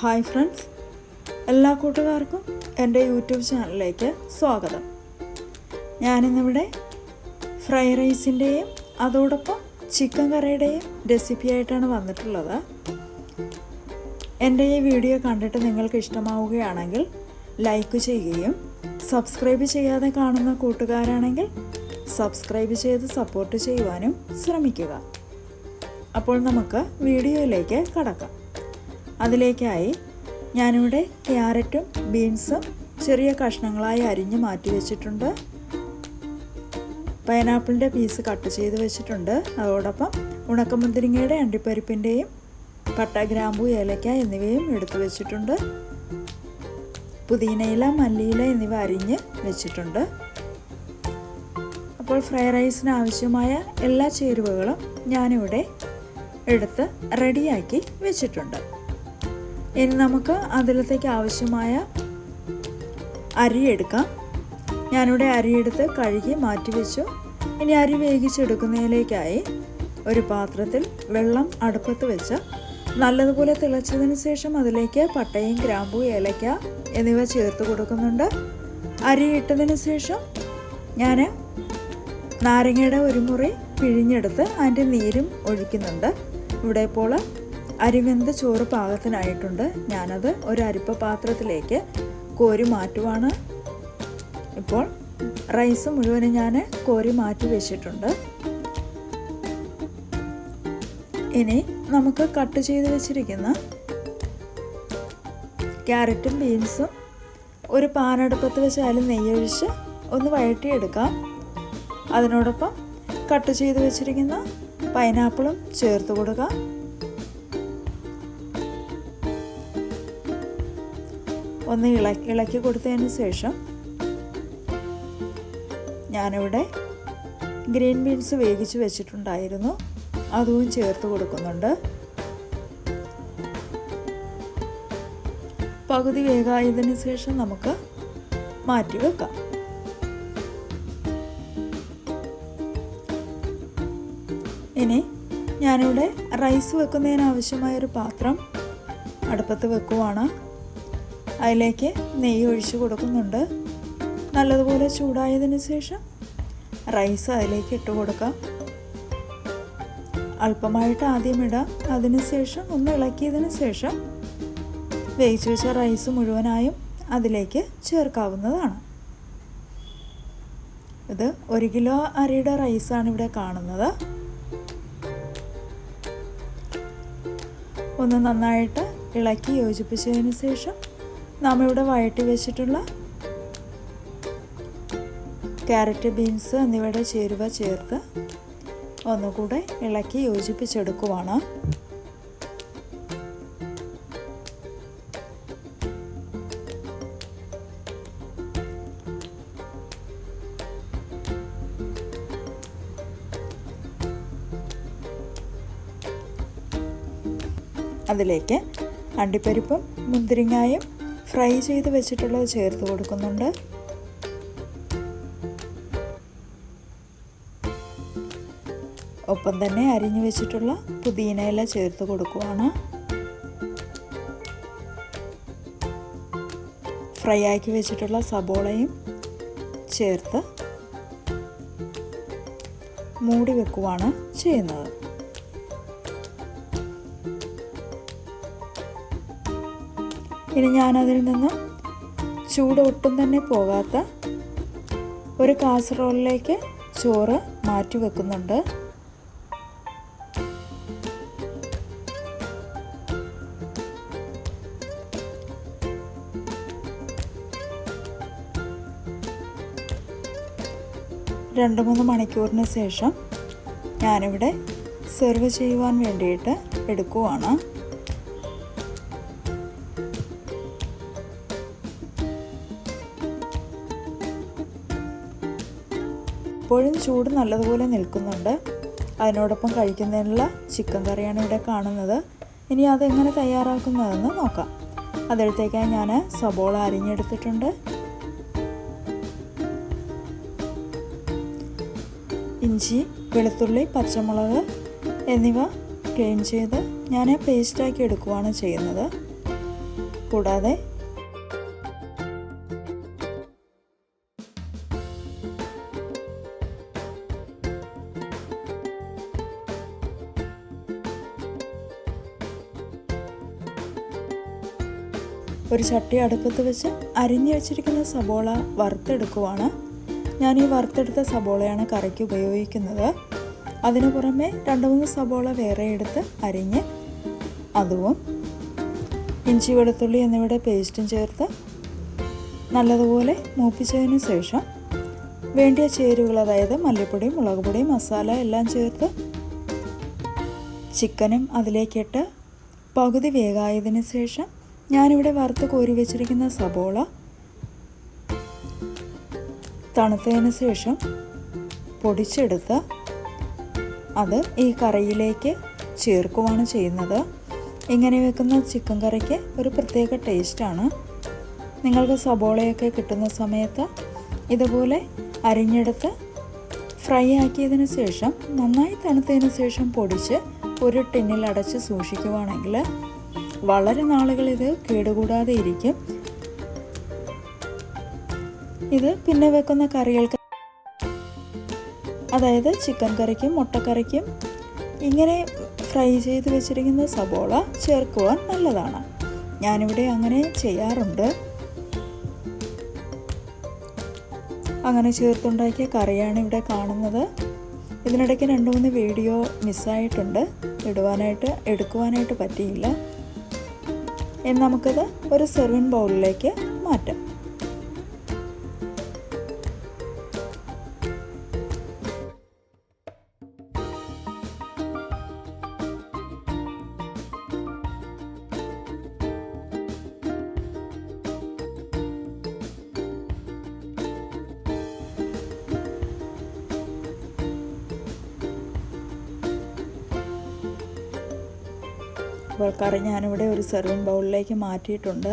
Hi friends എല്ലാ കൂട്ടുകാർക്കും എന്റെ യൂട്യൂബ് ചാനലിലേക്ക് സ്വാഗതം. ഞാനിന്നിവിടെ ഫ്രൈ റൈസിന്റെയും അതോടൊപ്പം ചിക്കൻ കറിയുടെയും റെസിപ്പി ആയിട്ടാണ് വന്നിട്ടുള്ളത്. എന്റെ ഈ വീഡിയോ കണ്ടിട്ട് നിങ്ങൾക്ക് ഇഷ്ടമാവുകയാണെങ്കിൽ ലൈക്ക് ചെയ്യുകയും സബ്സ്ക്രൈബ് ചെയ്യാതെ കാണുന്ന കൂട്ടുകാരാണെങ്കിൽ സബ്സ്ക്രൈബ് ചെയ്ത് സപ്പോർട്ട് ചെയ്യുവാനും ശ്രമിക്കുക. അപ്പോൾ നമുക്ക് വീഡിയോയിലേക്ക് കടക്കാം. അതിലേക്കായി ഞാനിവിടെ ക്യാരറ്റും ബീൻസും ചെറിയ കഷ്ണങ്ങളായി അരിഞ്ഞ് മാറ്റി വെച്ചിട്ടുണ്ട്. പൈനാപ്പിളിന്റെ പീസ് കട്ട് ചെയ്ത് വെച്ചിട്ടുണ്ട്. അതോടൊപ്പം ഉണക്കമുന്തിരിങ്ങയുടെ അണ്ടിപ്പരിപ്പിന്റെയും പട്ട ഗ്രാമ്പു ഏലക്ക എന്നിവയും എടുത്തു വെച്ചിട്ടുണ്ട്. പുതിനയില മല്ലിയില എന്നിവ അരിഞ്ഞ് വെച്ചിട്ടുണ്ട്. അപ്പോൾ ഫ്രൈ റൈസിന് ആവശ്യമായ എല്ലാ ചേരുവകളും ഞാനിവിടെ എടുത്ത് റെഡിയാക്കി വെച്ചിട്ടുണ്ട്. ഇനി നമുക്ക് അതിലത്തേക്ക് ആവശ്യമായ അരി എടുക്കാം. ഞാനിവിടെ അരിയെടുത്ത് കഴുകി മാറ്റി വെച്ചു. ഇനി അരി വേവിച്ചെടുക്കുന്നതിലേക്കായി ഒരു പാത്രത്തിൽ വെള്ളം അടുപ്പത്ത് വെച്ച് നല്ലതുപോലെ തിളച്ചതിന് ശേഷം അതിലേക്ക് പട്ടയും ഗ്രാമ്പു ഏലക്ക എന്നിവ ചേർത്ത് കൊടുക്കുന്നുണ്ട്. അരി ഇട്ടതിന് ശേഷം ഞാൻ നാരങ്ങയുടെ ഒരു മുറി പിഴിഞ്ഞെടുത്ത് അതിന്റെ നീരും ഒഴിക്കുന്നുണ്ട്. ഇവിടെ ഇപ്പോൾ അരിവെന്ത് ചോറ് പാകത്തിനായിട്ടുണ്ട്. ഞാനത് ഒരു അരിപ്പ പാത്രത്തിലേക്ക് കോരി മാറ്റുവാണ്. ഇപ്പോൾ റൈസ് മുഴുവനും ഞാൻ കോരി മാറ്റി വെച്ചിട്ടുണ്ട്. ഇനി നമുക്ക് കട്ട് ചെയ്ത് വെച്ചിരിക്കുന്ന ക്യാരറ്റും ബീൻസും ഒരു പാനടുപ്പത്ത് വെച്ചാലും നെയ്യൊഴിച്ച് ഒന്ന് വഴറ്റിയെടുക്കാം. അതിനോടൊപ്പം കട്ട് ചെയ്ത് വെച്ചിരിക്കുന്ന പൈനാപ്പിളും ചേർത്ത് കൊടുക്കാം. ഒന്ന് ഇളക്കി ഇളക്കി കൊടുത്തതിന് ശേഷം ഞാനിവിടെ ഗ്രീൻ ബീൻസ് വേവിച്ച് വെച്ചിട്ടുണ്ടായിരുന്നു. അതും ചേർത്ത് കൊടുക്കുന്നുണ്ട്. പകുതി വേഗമായതിനു ശേഷം നമുക്ക് മാറ്റി വെക്കാം. ഇനി ഞാനിവിടെ റൈസ് വെക്കുന്നതിന് ആവശ്യമായൊരു പാത്രം അടുപ്പത്ത് വെക്കുവാണ്. അതിലേക്ക് നെയ്യ് ഒഴിച്ച് കൊടുക്കുന്നുണ്ട്. നല്ലതുപോലെ ചൂടായതിന് ശേഷം റൈസ് അതിലേക്ക് ഇട്ട് കൊടുക്കാം. അല്പമായിട്ട് ആദ്യം ഇടാം. അതിനുശേഷം ഒന്ന് ഇളക്കിയതിന് ശേഷം വേവിച്ച് വെച്ച റൈസ് മുഴുവനായും അതിലേക്ക് ചേർക്കാവുന്നതാണ്. ഇത് ഒരു കിലോ അരിയുടെ റൈസാണ് ഇവിടെ കാണുന്നത്. ഒന്ന് നന്നായിട്ട് ഇളക്കി യോജിപ്പിച്ചതിന് ശേഷം നാം ഇവിടെ വഴറ്റി വെച്ചിട്ടുള്ള ക്യാരറ്റ് ബീൻസ് എന്നിവയുടെ ചേരുവ ചേർത്ത് ഒന്നുകൂടെ ഇളക്കി യോജിപ്പിച്ചെടുക്കുവാണ്. അതിലേക്ക് അണ്ടിപ്പരിപ്പും മുന്തിരിങ്ങായും ഫ്രൈ ചെയ്ത് വെച്ചിട്ടുള്ളത് ചേർത്ത് കൊടുക്കുന്നുണ്ട്. ഒപ്പം തന്നെ അരിഞ്ഞു വെച്ചിട്ടുള്ള പുതിനയില ചേർത്ത് കൊടുക്കുവാണ്. ഫ്രൈ ആക്കി വെച്ചിട്ടുള്ള സബോളയും ചേർത്ത് മൂടി വെക്കുവാണ് ചെയ്യുന്നത്. ഇനി ഞാനതിൽ നിന്ന് ചൂട് ഒട്ടും തന്നെ പോകാത്ത ഒരു കാസറോളിലേക്ക് ചോറ് മാറ്റി വെക്കുന്നുണ്ട്. രണ്ട് മൂന്ന് മണിക്കൂറിന് ശേഷം ഞാനിവിടെ സെർവ് ചെയ്യുവാൻ വേണ്ടിയിട്ട് എടുക്കുവാണ്. ഇപ്പോഴും ചൂട് നല്ലതുപോലെ നിൽക്കുന്നുണ്ട്. അതിനോടൊപ്പം കഴിക്കുന്നതിനുള്ള ചിക്കൻ കറിയാണ് ഇവിടെ കാണുന്നത്. ഇനി അതെങ്ങനെ തയ്യാറാക്കുന്നതെന്ന് നോക്കാം. അതെടുത്തേക്കായി ഞാൻ സബോള അരിഞ്ഞെടുത്തിട്ടുണ്ട്. ഇഞ്ചി വെളുത്തുള്ളി പച്ചമുളക് എന്നിവ ക്ലീൻ ചെയ്ത് ഞാൻ പേസ്റ്റാക്കി എടുക്കുകയാണ് ചെയ്യുന്നത്. കൂടാതെ ഒരു ചട്ടി അടുപ്പത്ത് വെച്ച് അരിഞ്ഞു വെച്ചിരിക്കുന്ന സബോള വറുത്തെടുക്കുവാണ്. ഞാൻ ഈ വറുത്തെടുത്ത സബോളയാണ് കറിക്ക് ഉപയോഗിക്കുന്നത്. അതിന് പുറമെ രണ്ട് മൂന്ന് സബോള വേറെ എടുത്ത് അരിഞ്ഞ് അതും ഇഞ്ചി വെളുത്തുള്ളി എന്നിവയുടെ പേസ്റ്റും ചേർത്ത് നല്ലതുപോലെ മൂപ്പിച്ചതിന് ശേഷം വേണ്ടിയ ചേരുവകൾ അതായത് മല്ലിപ്പൊടി മുളക് പൊടി മസാല എല്ലാം ചേർത്ത് ചിക്കനും അതിലേക്കിട്ട് പകുതി വേഗായതിനു ശേഷം ഞാനിവിടെ വറുത്ത് കോരി വെച്ചിരിക്കുന്ന സബോള തണുത്തതിന് ശേഷം പൊടിച്ചെടുത്ത് അത് ഈ കറിയിലേക്ക് ചേർക്കുവാണ് ചെയ്യുന്നത്. ഇങ്ങനെ വെക്കുന്ന ചിക്കൻ കറിക്ക് ഒരു പ്രത്യേക ടേസ്റ്റാണ്. നിങ്ങൾക്ക് സബോളയൊക്കെ കിട്ടുന്ന സമയത്ത് ഇതുപോലെ അരിഞ്ഞെടുത്ത് ഫ്രൈ ആക്കിയതിന് ശേഷം നന്നായി തണുത്തതിന് ശേഷം പൊടിച്ച് ഒരു ടിന്നിൽ അടച്ച് സൂക്ഷിക്കുവാണെങ്കിൽ വളരെ നാളുകൾ ഇത് കേടുകൂടാതെ ഇരിക്കും. ഇത് പിന്നെ വെക്കുന്ന കറികൾക്ക് അതായത് ചിക്കൻ കറിക്കും മുട്ടക്കറിക്കും ഇങ്ങനെ ഫ്രൈ ചെയ്ത് വെച്ചിരിക്കുന്ന സബോള ചേർക്കുവാൻ നല്ലതാണ്. ഞാനിവിടെ അങ്ങനെ ചെയ്യാറുണ്ട്. അങ്ങനെ ചേർത്തുണ്ടാക്കിയ കറിയാണ് ഇവിടെ കാണുന്നത്. ഇതിനിടയ്ക്ക് രണ്ട് മൂന്ന് വീഡിയോ മിസ്സായിട്ടുണ്ട്. ഇടുവാനായിട്ട് എടുക്കുവാനായിട്ട് പറ്റിയില്ല. ഇനി നമുക്കിത് ഒരു സെർവിങ് ബൗളിലേക്ക് മാറ്റാം. അപ്പോൾ കറി ഞാനിവിടെ ഒരു സെർവിങ് ബൗളിലേക്ക് മാറ്റിയിട്ടുണ്ട്.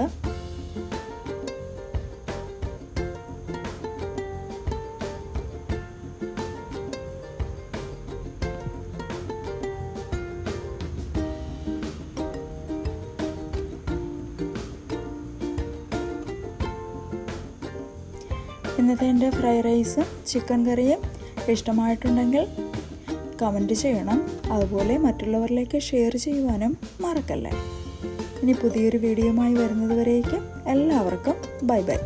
ഇന്നത്തെ എന്റെ ഫ്രൈ റൈസും ചിക്കൻ കറിയും ഇഷ്ടമായിട്ടുണ്ടെങ്കിൽ കമന്റ് ചെയ്യണം. അതുപോലെ മറ്റുള്ളവരിലേക്ക് ഷെയർ ചെയ്യുവാനും മറക്കല്ലേ. ഇനി പുതിയൊരു വീഡിയോയുമായി വരുന്നത് വരേക്കും എല്ലാവർക്കും ബൈ ബൈ